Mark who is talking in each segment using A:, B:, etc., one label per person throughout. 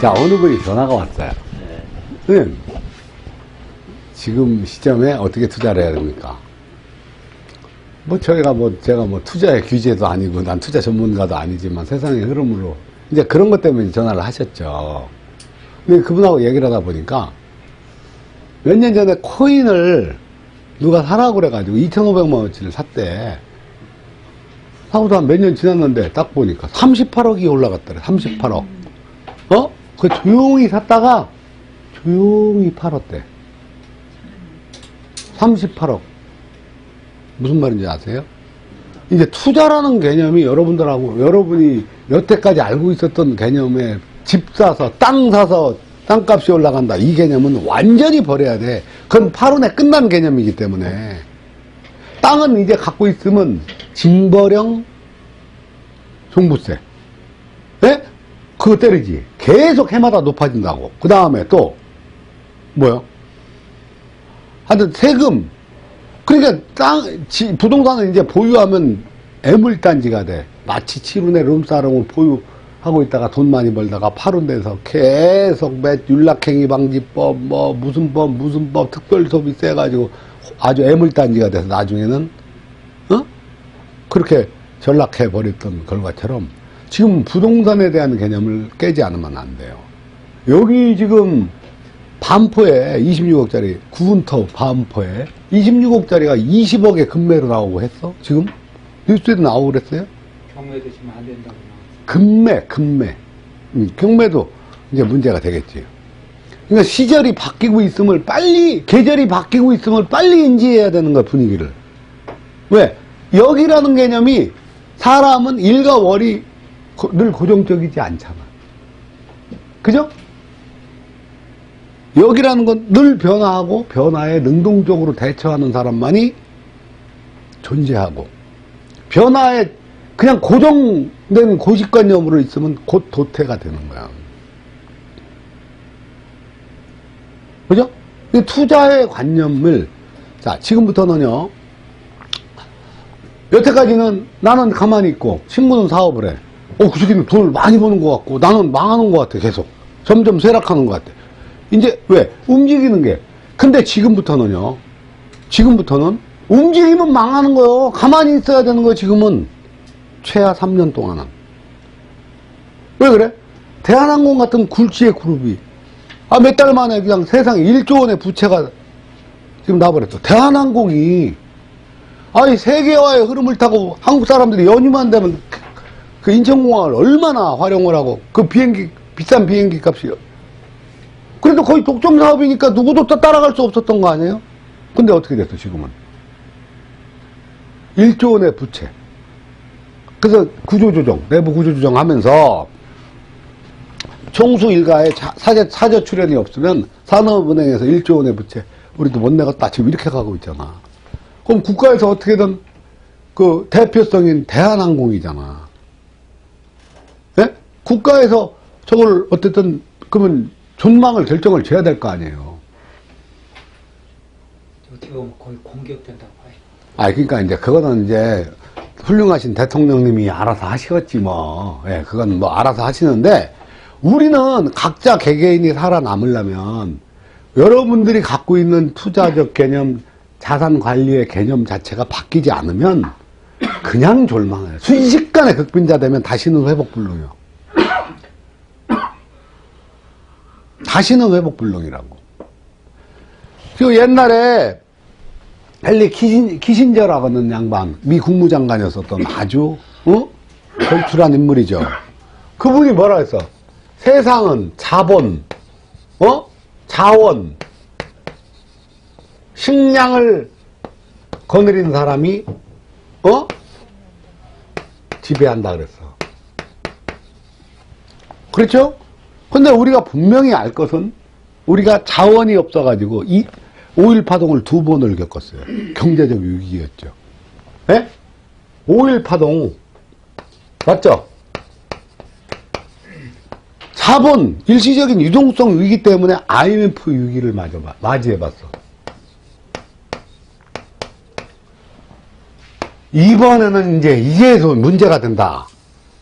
A: 자, 어느 분이 전화가 왔어요. 선생님, 지금 시점에 어떻게 투자를 해야 됩니까? 뭐, 저희가 뭐, 제가 뭐, 투자의 규제도 아니고, 난 투자 전문가도 아니지만 세상의 흐름으로, 이제 그런 것 때문에 전화를 하셨죠. 근데 그분하고 얘기를 하다 보니까, 몇 년 전에 코인을 누가 사라고 그래가지고 2,500만 원치를 샀대. 사고도 한 몇 년 지났는데 딱 보니까 38억이 올라갔더래. 38억. 어? 그 조용히 샀다가 조용히 팔았대. 38억. 무슨 말인지 아세요? 이제 투자라는 개념이 여러분들하고 여러분이 여태까지 알고 있었던 개념에 집 사서 땅 사서 땅값이 올라간다 이 개념은 완전히 버려야 돼. 그건 8원에 끝난 개념이기 때문에 땅은 이제 갖고 있으면 징벌형 종부세. 예? 그거 때리지. 계속 해마다 높아진다고. 그 다음에 또 뭐요? 하여튼 세금. 그러니까 땅 지- 부동산을 이제 보유하면 애물단지가 돼. 마치 치룬의 룸사롱을 보유하고 있다가 돈 많이 벌다가 파룬 데서 계속 매 윤락행위 방지법 뭐 무슨 법 무슨 법 특별소비세 가지고 아주 애물단지가 돼서 나중에는 어? 그렇게 전락해 버렸던 결과처럼 지금 부동산에 대한 개념을 깨지 않으면 안 돼요. 여기 지금 반포에 26억짜리 구운터 반포에 26억짜리가 20억에 금매로 나오고 했어? 지금 뉴스에도 나오고 그랬어요?
B: 경매도 지금 안 된다고 나왔어.
A: 금매, 금매. 음, 경매도 이제 문제가 되겠지. 그러니까 시절이 바뀌고 있음을 빨리, 계절이 바뀌고 있음을 빨리 인지해야 되는 거야, 분위기를. 왜? 여기라는 개념이 사람은 일과 월이 고- 늘 고정적이지 않잖아. 그죠? 여기라는 건 늘 변화하고 변화에 능동적으로 대처하는 사람만이 존재하고 변화에 그냥 고정된 고식관념으로 있으면 곧 도태가 되는 거야. 그죠? 이 투자의 관념을, 자, 지금부터는요, 여태까지는 나는 가만히 있고, 친구는 사업을 해. 어, 그 새끼는 돈을 많이 버는 것 같고, 나는 망하는 것 같아, 계속. 점점 쇠락하는 것 같아. 이제, 왜? 움직이는 게. 근데 지금부터는요, 지금부터는 움직이면 망하는 거요. 가만히 있어야 되는 거, 지금은. 최하 3년 동안은. 왜 그래? 대한항공 같은 굴지의 그룹이, 아, 몇 달 만에 그냥 세상에 1조 원의 부채가 지금 나버렸어. 대한항공이, 아니, 세계화의 흐름을 타고 한국 사람들이 연휴만 되면 그- 그 인천공항을 얼마나 활용을 하고, 그 비행기, 비싼 비행기 값이. 그래도 거의 독점 사업이니까 누구도 또 따라갈 수 없었던 거 아니에요? 근데 어떻게 됐어, 지금은? 1조 원의 부채. 그래서 구조조정, 내부 구조조정 하면서 총수 일가에 자- 사저, 사저 출연이 없으면 산업은행에서 1조 원의 부채 우리도 못 내겠다. 지금 이렇게 가고 있잖아. 그럼 국가에서 어떻게든 그 대표성인 대한항공이잖아. 예? 국가에서 저걸 어쨌든 그러면 존망을 결정을 줘야 될 거 아니에요.
B: 어떻게 보면 거의 공격된다고 해.
A: 아, 그러니까 이제 그거는 이제 훌륭하신 대통령님이 알아서 하시겠지 뭐. 예, 그건 뭐 알아서 하시는데 우리는 각자 개개인이 살아남으려면 여러분들이 갖고 있는 투자적 개념, 자산 관리의 개념 자체가 바뀌지 않으면 그냥 졸망해요. 순식간에 극빈자 되면 다시는 회복 불능이요. 다시는 회복 불능이라고. 그리고 옛날에 헨리 키신, 키신저라고 하는 양반, 미 국무장관이었었던 아주, 어? 걸출한 인물이죠. 그분이 뭐라 했어? 세상은 자본, 어? 자원, 식량을 거느린 사람이, 어? 지배한다 그랬어. 그렇죠? 근데 우리가 분명히 알 것은 우리가 자원이 없어가지고 이 5.1 파동을 두 번을 겪었어요. 경제적 위기였죠. 예? 5.1 파동. 맞죠? 자본, 일시적인 유동성 위기 때문에 IMF 위기를 맞이해봤어. 이번에는 이제, 이제서 문제가 된다.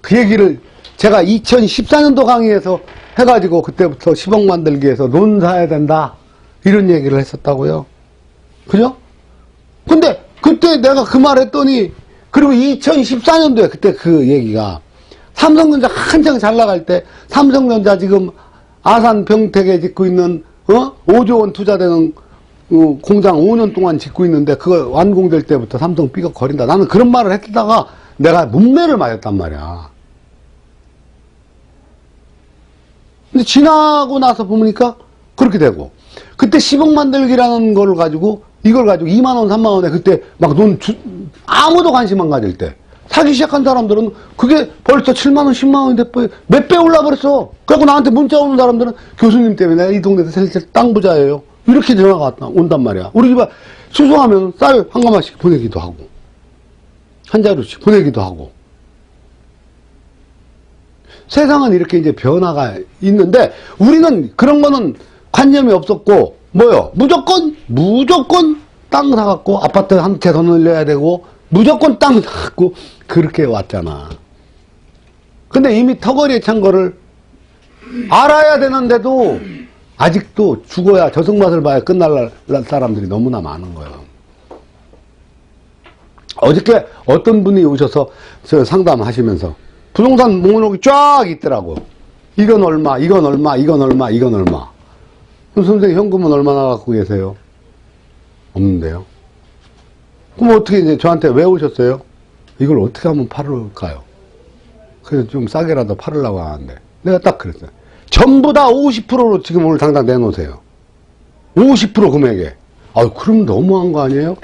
A: 그 얘기를 제가 2014년도 강의에서 해가지고 그때부터 10억 만들기 위해서 논 사야 된다. 이런 얘기를 했었다고요. 그죠? 근데 그때 내가 그 말 했더니 그리고 2014년도에 그때 그 얘기가 삼성전자 한창 잘 나갈 때 삼성전자 지금 아산 병택에 짓고 있는 어 5조 원 투자되는 어, 공장 5년 동안 짓고 있는데 그거 완공될 때부터 삼성 삐걱거린다. 나는 그런 말을 했다가 내가 문매를 맞았단 말이야. 근데 지나고 나서 보니까 그렇게 되고 그때 10억 만들기라는 걸 가지고 이걸 가지고 2만 원, 3만 원에 그때 막 돈 아무도 관심 안 가질 때 사기 시작한 사람들은 그게 벌써 7만 원, 10만 원이 돼몇 배 올라버렸어. 그래갖고 나한테 문자 오는 사람들은 교수님 때문에 이 동네에서 제일 땅 부자예요. 이렇게 전화가 왔다, 온단 말이야. 우리 집에 수소하면 쌀 한 가마씩 보내기도 하고 한 자루씩 보내기도 하고 세상은 이렇게 이제 변화가 있는데 우리는 그런 거는 관념이 없었고 뭐요? 무조건 무조건 땅 사갖고 아파트 한 채 더 늘려야 되고 무조건 땅 사갖고 그렇게 왔잖아. 근데 이미 턱걸이에 찬 거를 알아야 되는데도 아직도 죽어야 저승맛을 봐야 끝날 사람들이 너무나 많은 거예요. 어저께 어떤 분이 오셔서 저 상담하시면서 부동산 목록이 쫙 있더라고. 이건 얼마, 이건 얼마, 이건 얼마, 이건 얼마. 그럼 선생님 현금은 얼마나 갖고 계세요? 없는데요. 그럼 어떻게 이제 저한테 왜 오셨어요? 이걸 어떻게 하면 팔을까요? 그래서 좀 싸게라도 팔으려고 하는데. 내가 딱 그랬어요. 전부 다 50%로 지금 오늘 당장 내놓으세요. 50% 금액에. 아유, 그럼 너무한 거 아니에요?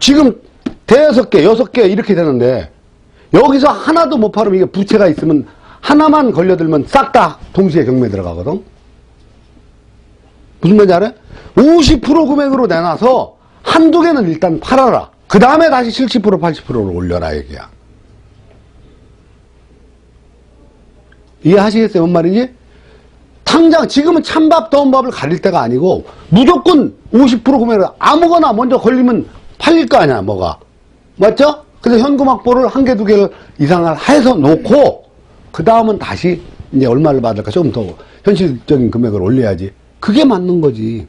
A: 지금 대여섯 개, 여섯 개 이렇게 되는데, 여기서 하나도 못 팔으면 이게 부채가 있으면 하나만 걸려들면 싹 다 동시에 경매 들어가거든? 무슨 말인지 알아요? 50% 금액으로 내놔서 한두 개는 일단 팔아라. 그 다음에 다시 70% 80%로 올려라 얘기야. 이해하시겠어요? 뭔 말인지? 당장 지금은 찬밥 더운 밥을 가릴 때가 아니고 무조건 50% 금액으로 아무거나 먼저 걸리면 팔릴 거 아니야 뭐가 맞죠? 그래서 현금 확보를 한 개 두 개를 이상을 해서 놓고 그 다음은 다시 이제 얼마를 받을까 좀더 현실적인 금액을 올려야지. 그게 맞는 거지.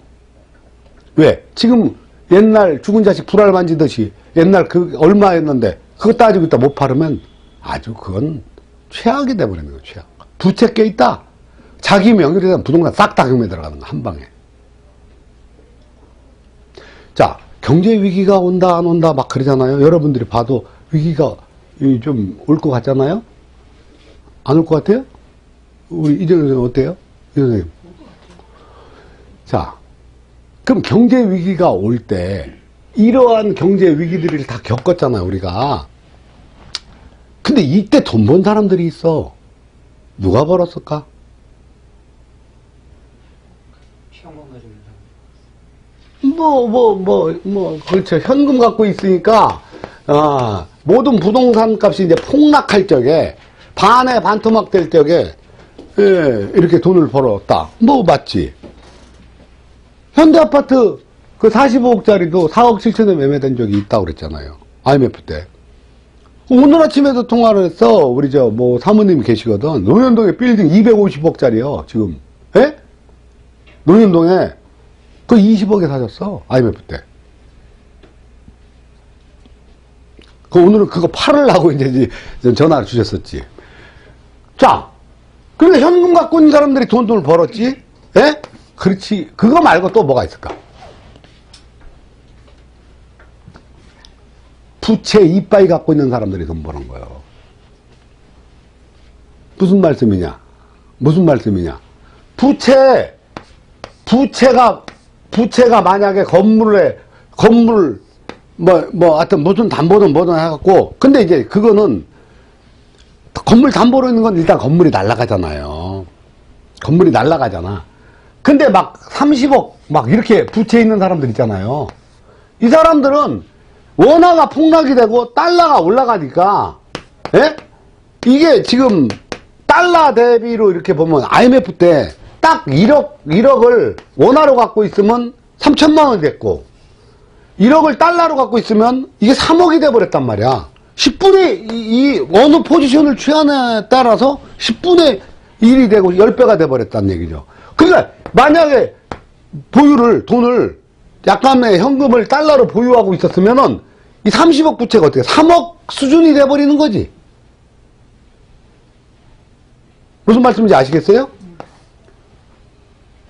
A: 왜? 지금 옛날 죽은 자식 불알 만지듯이 옛날 그 얼마였는데 그거 따지고 있다 못 팔으면 아주 그건 최악이 돼버리는 거야 최악. 부채 껴 있다. 자기 명의로 된 부동산 싹 다 경매 들어가는 거한 방에. 자 경제 위기가 온다 안 온다 막 그러잖아요 여러분들이 봐도 위기가 좀 올 것 같잖아요 안 올 것 같아요? 우리 선생님 어때요? 이 선생님 자 그럼 경제 위기가 올 때 이러한 경제 위기들을 다 겪었잖아요, 우리가. 근데 이때 돈 번 사람들이 있어. 누가 벌었을까?
B: 있는 사람.
A: 뭐, 뭐, 뭐, 뭐, 그렇죠. 현금 갖고 있으니까, 아, 모든 부동산 값이 이제 폭락할 적에, 반에 반토막 될 적에, 예, 이렇게 돈을 벌었다. 뭐, 맞지. 현대 아파트 그 45억짜리도 4억 7천에 매매된 적이 있다고 그랬잖아요. IMF 때. 오늘 아침에도 통화를 했어. 우리 저 뭐 사모님이 계시거든. 노현동에 빌딩 250억짜리요. 지금. 예? 노현동에 그 20억에 사셨어. IMF 때. 그 오늘은 그거 팔으려고 이제 전화를 주셨었지. 자, 그런데 현금 갖고 있는 사람들이 돈 돈을 벌었지? 예? 그렇지. 그거 말고 또 뭐가 있을까? 부채 이빠이 갖고 있는 사람들이 돈 버는 거예요. 무슨 말씀이냐? 무슨 말씀이냐? 부채, 부채가, 부채가 만약에 건물에, 건물, 뭐, 뭐, 하여튼 무슨 담보든 뭐든 해갖고, 근데 이제 그거는, 건물 담보로 있는 건 일단 건물이 날아가잖아요. 건물이 날아가잖아. 근데 막 30억, 막 이렇게 부채 있는 사람들 있잖아요. 이 사람들은 원화가 폭락이 되고 달러가 올라가니까, 예? 이게 지금 달러 대비로 이렇게 보면 IMF 때 딱 1억, 1억을 원화로 갖고 있으면 3천만 원이 됐고, 1억을 달러로 갖고 있으면 이게 3억이 돼버렸단 말이야. 10분의 이, 이 어느 포지션을 취하냐에 따라서 10분의 1이 되고 10배가 돼버렸다는 얘기죠. 그러니까 만약에 보유를, 돈을 약간의 현금을 달러로 보유하고 있었으면은 이 30억 부채가 어떻게 3억 수준이 돼버리는 거지. 무슨 말씀인지 아시겠어요?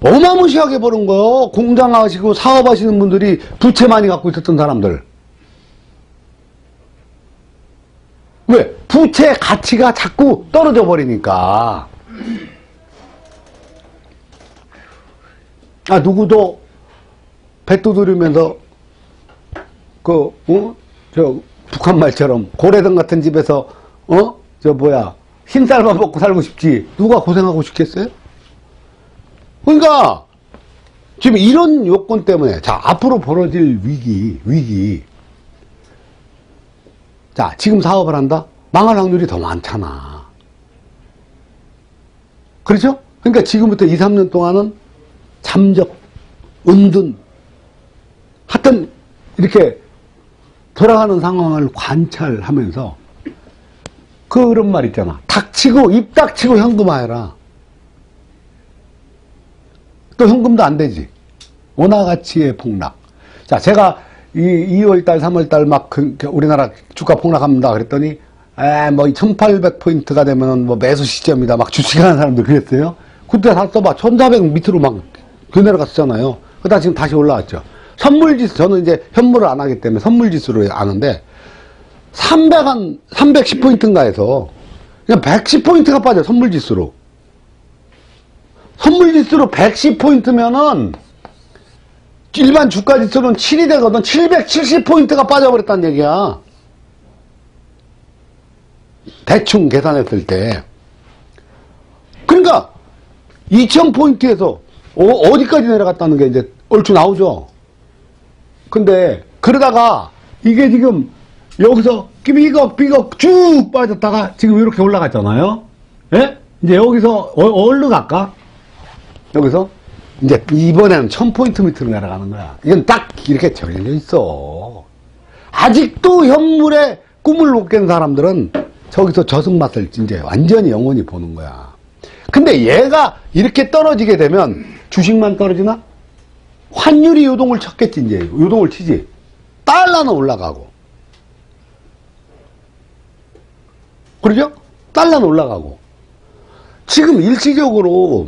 A: 어마무시하게 버는 거요. 공장하시고 사업하시는 분들이 부채 많이 갖고 있었던 사람들. 왜? 부채 가치가 자꾸 떨어져 버리니까. 아, 누구도 배 두드리면서 그, 어? 저, 북한 말처럼 고래등 같은 집에서, 어? 저 뭐야, 흰쌀만 먹고 살고 싶지. 누가 고생하고 싶겠어요? 그러니까, 지금 이런 요건 때문에, 자, 앞으로 벌어질 위기, 위기. 자, 지금 사업을 한다? 망할 확률이 더 많잖아. 그렇죠? 그러니까 지금부터 2, 3년 동안은 잠적, 은둔, 하여튼, 이렇게 돌아가는 상황을 관찰하면서, 그 그런 말 있잖아. 닥치고, 입 닥치고 현금화해라. 또 현금도 안 되지. 원화 가치의 폭락. 자, 제가 이 2월달, 3월달 막 그, 그 우리나라 주가 폭락합니다. 그랬더니, 에, 뭐, 1800포인트가 되면은 뭐 매수 시점이다. 막 주식하는 사람들 그랬어요. 그때 샀어봐. 1400 밑으로 막 그내려갔었잖아요. 그러다 지금 다시 올라왔죠. 선물지수, 저는 이제 현물을 안 하기 때문에 선물지수로 아는데, 300 한, 310포인트인가 해서, 그냥 110포인트가 빠져, 선물지수로. 선물 지수로 110포인트면은, 일반 주가 지수는 7이 되거든. 770포인트가 빠져버렸다는 얘기야. 대충 계산했을 때. 그러니까, 2000포인트에서 어, 디까지 내려갔다는 게 이제 얼추 나오죠. 근데, 그러다가, 이게 지금, 여기서 삐걱삐걱 쭉 빠졌다가 지금 이렇게 올라갔잖아요. 예? 이제 여기서 어, 어디로 갈까? 여기서 이제 이번에는 1000포인트 밑으로 내려가는 거야. 이건 딱 이렇게 정해져 있어. 아직도 현물에 꿈을 못 깬 사람들은 저기서 저승 맛을 이제 완전히 영원히 보는 거야. 근데 얘가 이렇게 떨어지게 되면 주식만 떨어지나? 환율이 요동을 쳤겠지, 이제. 요동을 치지. 달러는 올라가고. 그러죠? 달러는 올라가고. 지금 일시적으로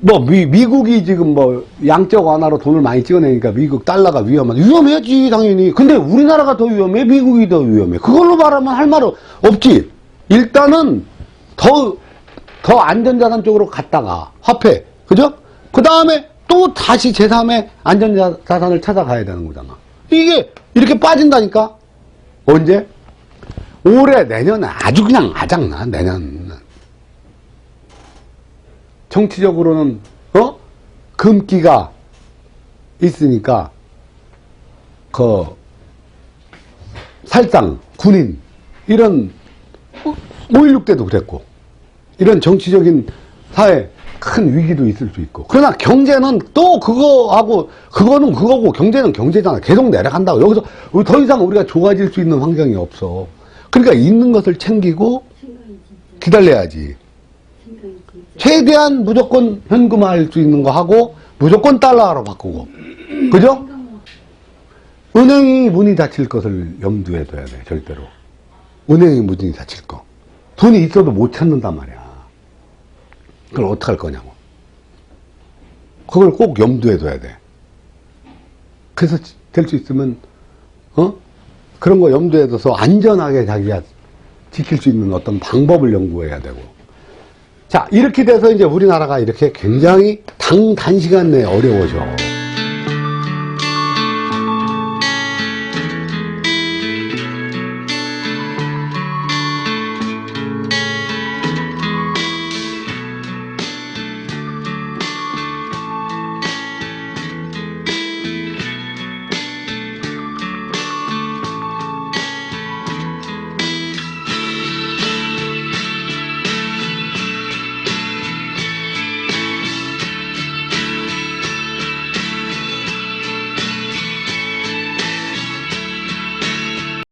A: 뭐 미, 미국이 지금 뭐 양적 완화로 돈을 많이 찍어내니까 미국 달러가 위험한 위험해야지 당연히. 근데 우리나라가 더 위험해? 미국이 더 위험해? 그걸로 말하면 할말 없지. 일단은 더 더 안전자산 쪽으로 갔다가 화폐 그죠? 그 다음에 또 다시 제3의 안전자산을 찾아가야 되는 거잖아. 이게 이렇게 빠진다니까? 언제? 올해 내년에 아주 그냥 아작나 내년 정치적으로는 어? 금기가 있으니까 그 살상 군인 이런 5.16 때도 그랬고 이런 정치적인 사회 큰 위기도 있을 수 있고 그러나 경제는 또 그거하고 그거는 그거고 경제는 경제잖아. 계속 내려간다고. 여기서 더 이상 우리가 좋아질 수 있는 환경이 없어. 그러니까 있는 것을 챙기고 기다려야지 최대한 무조건 현금화할 수 있는 거 하고 무조건 달러로 바꾸고. 그죠? 은행이 문이 닫힐 것을 염두에 둬야 돼 절대로. 은행이 문이 닫힐 거. 돈이 있어도 못 찾는단 말이야. 그걸 어떡할 거냐고. 그걸 꼭 염두에 둬야 돼. 그래서 될 수 있으면 어? 그런 거 염두에 둬서 안전하게 자기가 지킬 수 있는 어떤 방법을 연구해야 되고 자, 이렇게 돼서 이제 우리나라가 이렇게 굉장히 당, 단시간 내에 어려워져.